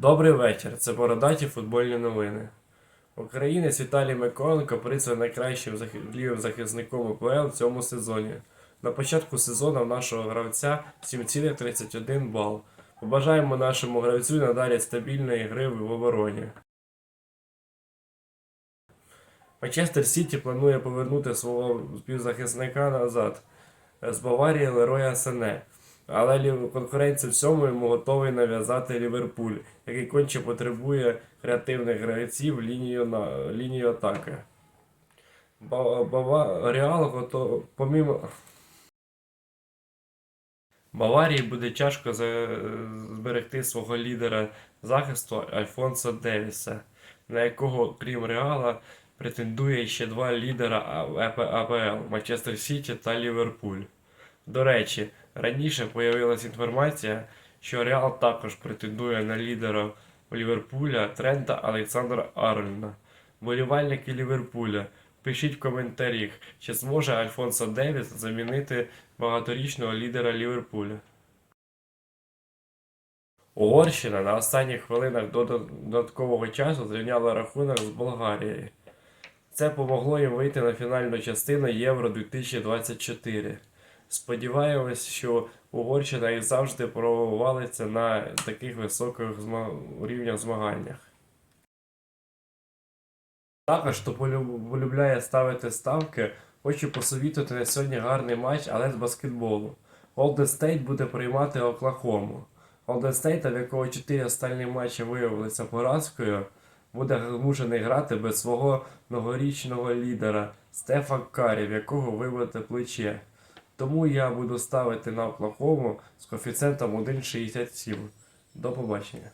Добрий вечір. Це бородаті футбольні новини. Українець Віталій Миколенко призваний найкращим лівим захисником УПЛ в цьому сезоні. На початку сезону нашого гравця 7,31 бал. Побажаємо нашому гравцю надалі стабільної гри в обороні. Манчестер Сіті планує повернути свого співзахисника назад з Баварії Лероя Сене. Але конкуренцію в цьому йому готовий нав'язати Ліверпуль, який конче потребує креативних гравців лінію, на, лінію атаки. Ба- Бава, Реал готов, помімо. Баварії буде тяжко зберегти свого лідера захисту Альфонсо Девіса, на якого, крім Реала, претендує ще два лідера АПЛ Манчестер Сіті та Ліверпуль. До речі, раніше появилася інформація, що Реал також претендує на лідера Ліверпуля Трента Олександра Арнольда. Болівальники Ліверпуля, пишіть в коментарях, чи зможе Альфонсо Девіс замінити багаторічного лідера Ліверпуля. Угорщина на останніх хвилинах дода- додаткового часу зрівняла рахунок з Болгарією. Це помогло їм вийти на фінальну частину Євро 2024. Сподіваємось, що Угорщина і завжди провалиться на таких високих зма- рівнях змаганнях. Також, хто полюбляє ставити ставки, хочу посовітувати на сьогодні гарний матч, але з баскетболу. Голден Стейт буде приймати Оклахому. Голден Стейта, в якого 4 останні матчі виявилися поразкою, буде змушений грати без свого многорічного лідера Стефа Карі, в якого вибите плече. Тому я буду ставити на Оклахому з коефіцієнтом 1,67. До побачення.